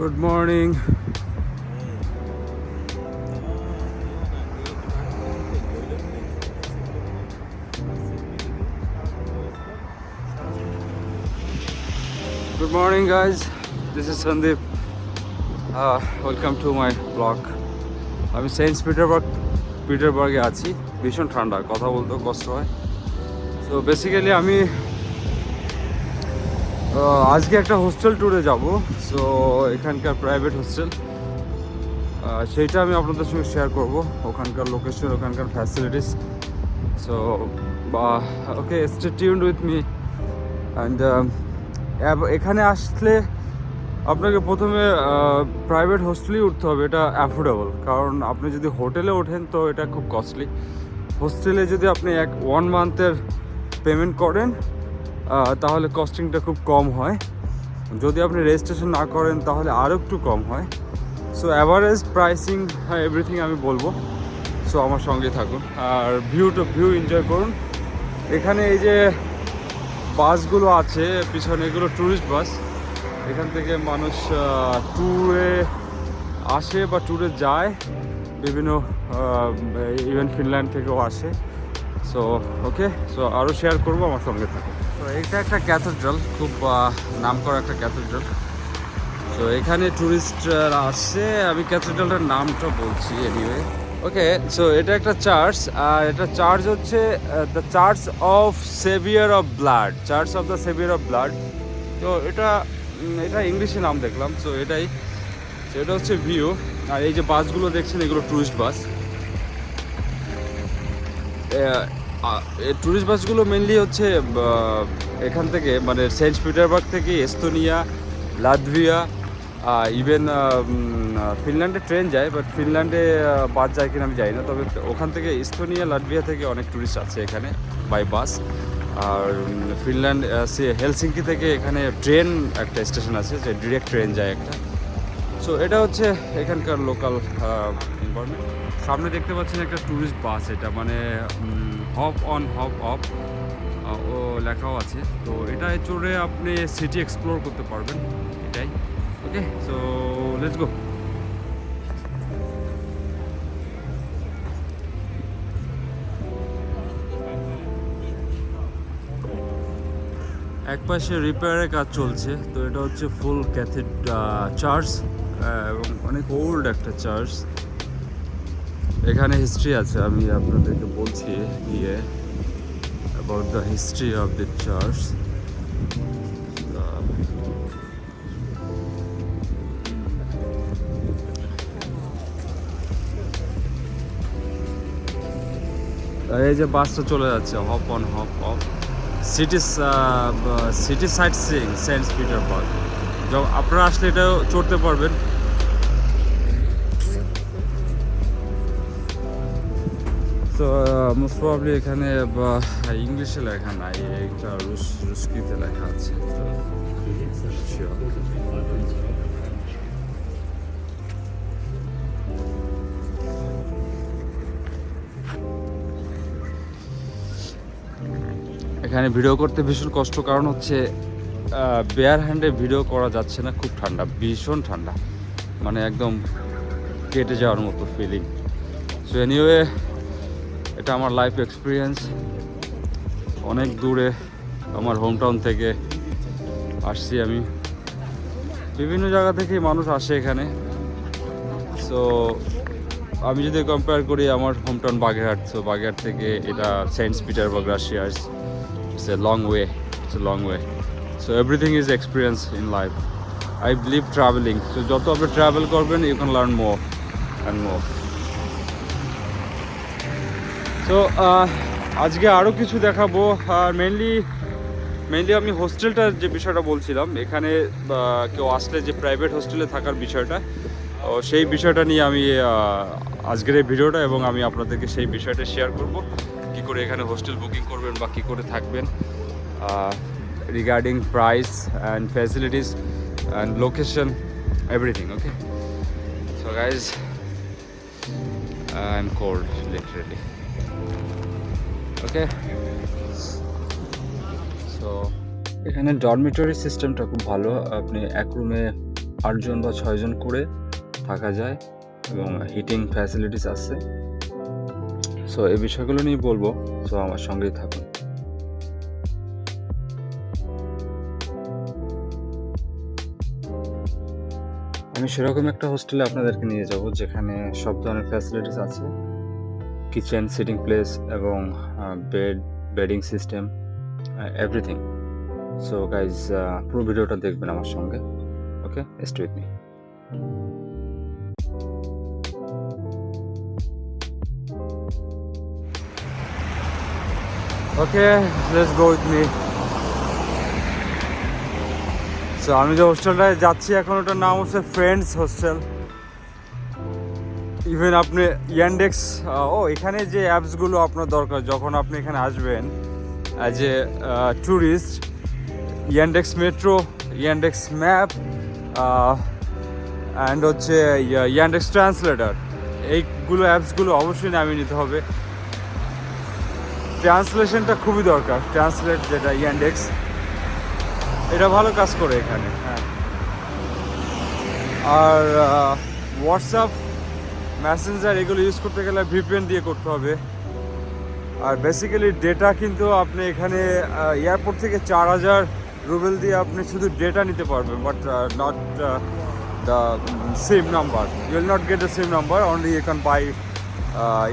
Good morning Good morning, guys. This is Sandeep. Uh, welcome to my blog. আমি Saint Petersburg পিটারবার্গে আছি ভীষণ ঠান্ডা কথা বলতেও কষ্ট হয় তো বেসিক্যালি আমি আজকে একটা হোস্টেল ট্যুরে যাব সো এখানকার প্রাইভেট হোস্টেল সেইটা আমি আপনাদের সঙ্গে শেয়ার করব, ওখানকার লোকেশন ওখানকার ফ্যাসিলিটিস সো বা okay stay tuned with me and এখানে আসলে আপনাকে প্রথমে প্রাইভেট হোস্টেলেই উঠতে হবে, এটা অ্যাফোর্ডেবল কারণ আপনি যদি হোটেলে ওঠেন, তো এটা খুব কস্টলি হোস্টেলে যদি আপনি এক ওয়ান মান্থের পেমেন্ট করেন তাহলে কস্টিংটা খুব কম হয়। যদি আপনি রেজিস্ট্রেশন না করেন, তাহলে আরও একটু কম হয়। সো অ্যাভারেজ প্রাইসিং এভরিথিং আমি বলব। সো আমার সঙ্গে থাকুন। আর ভিউ টু ভিউ এনজয় করুন। এখানে এই যে বাসগুলো আছে, পিছনে এগুলো ট্যুরিস্ট বাস। এখান থেকে মানুষ ট্যুরে আসে বা ট্যুরে যায়। বিভিন্ন ইভেন ফিনল্যান্ড থেকেও আসে। সো ওকে সো আরও শেয়ার করব, আমার সঙ্গে থাকে তো এটা একটা ক্যাথেড্রাল খুব নাম একটা ক্যাথেড্রাল তো এখানে ট্যুরিস্ট আসছে, আমি ক্যাথেড্রালটার নামটা বলছি এনিওয়ে ওকে সো এটা একটা চার্চ, আর এটা চার্চ হচ্ছে the church of saviour of blood, church of the saviour of blood. তো এটা এটা ইংলিশে নাম দেখলাম সো এটাই। এটা হচ্ছে ভিউ আর এই যে বাসগুলো দেখছেন, এগুলো ট্যুরিস্ট বাস। ট্যুরিস্ট বাসগুলো মেনলি হচ্ছে এখান থেকে মানে সেন্ট পিটারবার্গ থেকে এস্তোনিয়া লাটভিয়া ইভেন ফিনল্যান্ডে ট্রেন যায় বাট ফিনল্যান্ডে বাস যায় কিনা আমি জানি না, তবে ওখান থেকে ইস্তোনিয়া লাটভিয়া থেকে অনেক ট্যুরিস্ট আছে এখানে বাই বাস আর ফিনল্যান্ড সে হেলসিঙ্কি থেকে এখানে ট্রেন একটা স্টেশন আছে, যে ডিরেক্ট ট্রেন যায় একটা। সো এটা হচ্ছে এখানকার লোকাল সামনে দেখতে পাচ্ছেন একটা ট্যুরিস্ট বাস এটা মানে হপ অন হপ অফ ও লেখাও আছে। তো এটায় চড়ে আপনি সিটি এক্সপ্লোর করতে পারবেন। এটাই। ওকে সো লেটস গো এক পাশে রিপেয়ারের কাজ চলছে। তো এটা হচ্ছে ফুল ক্যাথিড চার্চ এবং অনেক ওল্ড একটা চার্চ এখানে হিস্ট্রি আছে, আমি আপনাদেরকে বলছি গিয়ে about the history of the church এই যে বাসটা চলে যাচ্ছে hop on hop off city city sightseeing Saint Petersburg যখন আপনারা আসলে এটাও চড়তে পারবেন। তো মোস্ট প্রবলি এখানে ইংলিশে লেখা নাই এটা রুশ রুস্কিতে লেখা আছে এখানে ভিডিও করতে ভীষণ কষ্ট, কারণ হচ্ছে বেয়ার হ্যান্ডে ভিডিও করা যাচ্ছে না, খুব ঠান্ডা, ভীষণ ঠান্ডা মানে একদম কেটে যাওয়ার মতো ফিলিং সো এনিওয়ে এটা আমার লাইফ এক্সপিরিয়েন্স অনেক দূরে, আমার হোম টাউন থেকে আসছি আমি। বিভিন্ন জায়গা থেকে মানুষ আসে এখানে। সো আমি যদি কম্পেয়ার করি আমার home town Bagerhat so Bagerhat থেকে এটা Saint Petersburg Russia's it's a long way it's a long way so everything is experience in life I believe travelling so যত আপনি ট্রাভেল করবেন you can learn more and more তো আজকে আরও কিছু দেখাবো। আর মেনলি মেনলি আমি হোস্টেলটার যে বিষয়টা বলছিলাম, এখানে কেউ আসলে যে প্রাইভেট হোস্টেলে থাকার বিষয়টা সেই বিষয়টা নিয়ে আমি আজকের এই ভিডিওটা এবং আমি আপনাদেরকে সেই বিষয়টা শেয়ার করব। কি করে এখানে হোস্টেল বুকিং করবেন বা কী করে থাকবেন regarding price and facilities and location everything okay so guys I am cold literally so এখানে ডরমিটরি সিস্টেমটা খুব ভালো। আপনি এক রুমে আটজন বা ছয়জন করে থাকা যায় এবং হিটিং ফ্যাসিলিটিস আছে। সো এই বিষয়গুলো নিয়ে বলব। সো আমার সঙ্গেই থাকুন। আমি সেরকম একটা হোস্টেলে আপনাদেরকে নিয়ে যাব যেখানে সব ধরনের ফ্যাসিলিটিস আছে। কিচেন সিটিং প্লেস এবং bed bedding system everything so guys পুরো ভিডিওটা দেখবেন আমার সঙ্গে okay stay with me okay let's go with me so আমি যে হোস্টেলটায় যাচ্ছি এখন, ওটার নাম হচ্ছে ফ্রেন্ডস হোস্টেল ইভেন আপনি ইয়ান্ডেক্স ও, এখানে যে অ্যাপসগুলো আপনার দরকার, যখন আপনি এখানে আসবেন as a tourist Yandex metro Yandex map and হচ্ছে ইয়ান্ডেক্স ট্রান্সলেটার এইগুলো অ্যাপসগুলো অবশ্যই নামিয়ে নিতে হবে। ট্রান্সলেশনটা খুবই দরকার। ট্রান্সলেট যেটা ইয়ান্ডেক্স এটা ভালো কাজ করে এখানে হ্যাঁ। আর হোয়াটসঅ্যাপ মেসেঞ্জার এগুলো ইউজ করতে গেলে ভিপিএন দিয়ে করতে হবে। আর বেসিক্যালি ডেটা কিন্তু আপনি এখানে এয়ারপোর্ট থেকে চার হাজার রুবেল দিয়ে আপনি শুধু ডেটা নিতে পারবেন but not the same number you will not get the same number only you can buy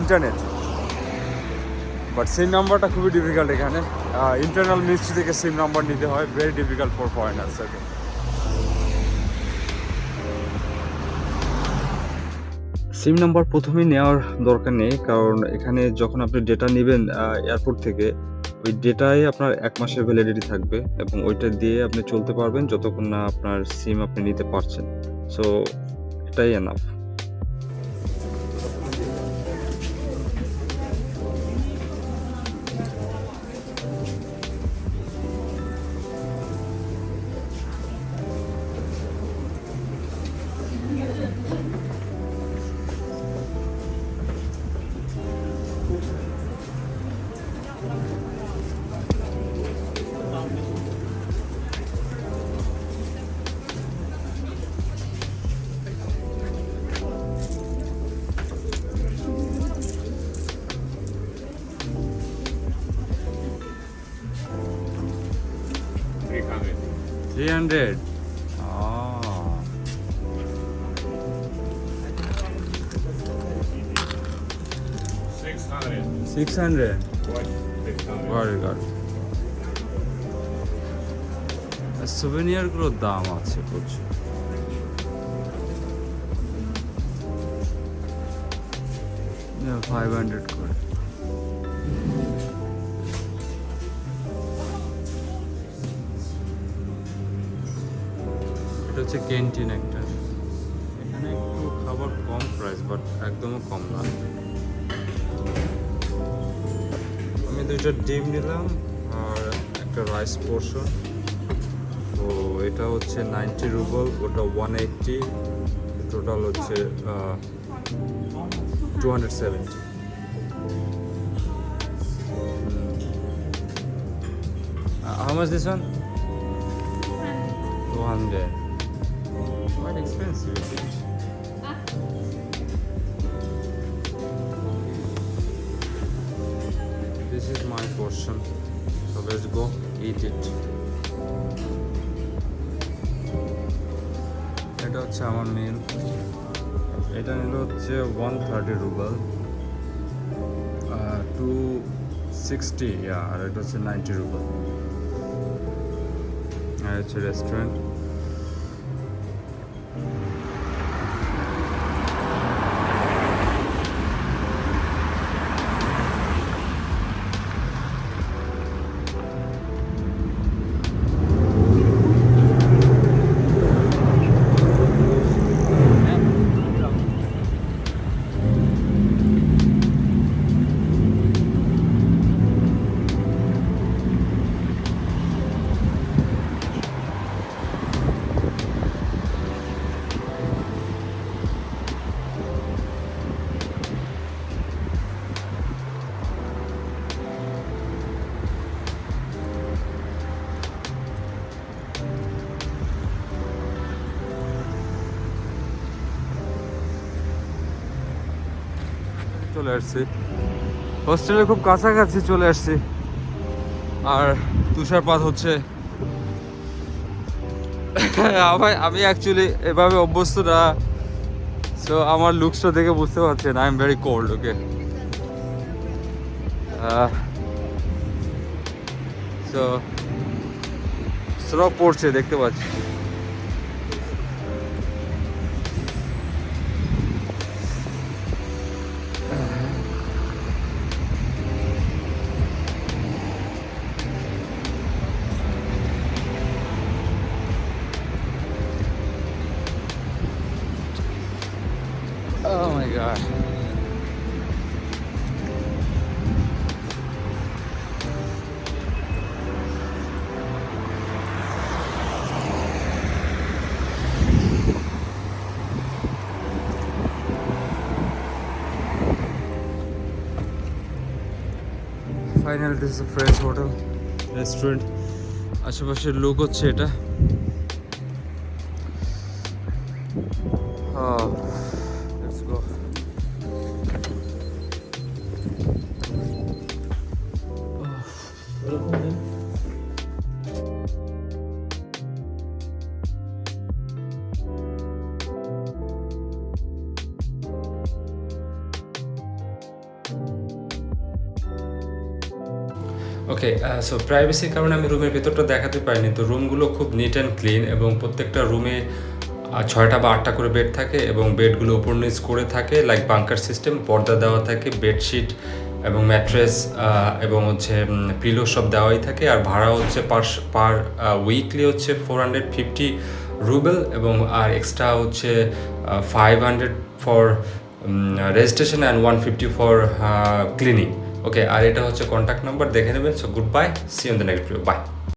internet but sim নাম্বারটা খুবই ডিফিকাল্ট এখানে। ইন্টারনাল মিনিস্ট্রি থেকে সিম নাম্বার নিতে হয় very difficult for foreigners okay sim number প্রথমেই নেওয়ার দরকার নেই, কারণ এখানে যখন আপনি ডেটা নেবেন এয়ারপোর্ট থেকে, ওই ডেটায় আপনার এক মাসের ভ্যালিডিটি থাকবে এবং ওইটা দিয়ে আপনি চলতে পারবেন যতক্ষণ না আপনার সিম আপনি নিতে পারছেন। সো এটাই enough 300 oh Six hundred. 600 What? Six hundred. very good সুভেনিয়ারগুলোর দাম আছে প্রচুর ফাইভ হান্ড্রেড করে হচ্ছে ক্যান্টিন একটা। এখানে একটু খাবার কম প্রাইস বাট একদমও কম না। আমি দুইটা ডিম নিলাম আর একটা রাইস পোর্শন তো এটা হচ্ছে নাইনটি রুবল ওটা ওয়ান এইটটি টোটাল হচ্ছে two hundred seventy How much this one? 200. Quite expensive, is it? This is my portion. So let's go eat it. এটা হচ্ছে আমার মিল এটা নিল হচ্ছে one thirty rouble two sixty আর এটা হচ্ছে নাইনটি রুবেল আর হচ্ছে রেস্টুরেন্ট চলে আসছি। হোস্টেলের খুব কাছাকাছি চলে আসছি। আর তুষারপাত হচ্ছে। আমার আমি অ্যাকচুয়ালি এভাবে অভ্যস্ত না। সো আমার লুকসটা দেখে বুঝতে পারছেন I am very cold okay so স্রব পড়ছে, দেখতে পাচ্ছি। God. Final this friends hotel restaurant আশেপাশের লোক হচ্ছে এটা। ওকে সো প্রাইভেসির কারণে আমি রুমের ভেতরটা দেখাতে পারিনি, তো রুমগুলো খুব নিট অ্যান্ড ক্লিন এবং প্রত্যেকটা রুমে ছয়টা বা আটটা করে বেড থাকে এবং বেডগুলো উপর নিচ করে থাকে লাইক বাংকার সিস্টেম পর্দা দেওয়া থাকে বেডশিট এবং ম্যাট্রেস এবং হচ্ছে পিলো সব দেওয়াই থাকে, আর ভাড়া হচ্ছে পার পার উইকলি হচ্ছে ফোর হান্ড্রেড ফিফটি রুবেল এবং আর এক্সট্রা হচ্ছে five hundred for registration and one fifty for cleaning okay আর এটা হচ্ছে কন্ট্যাক্ট নাম্বার দেখে নেবেন। So good bye see on the next video bye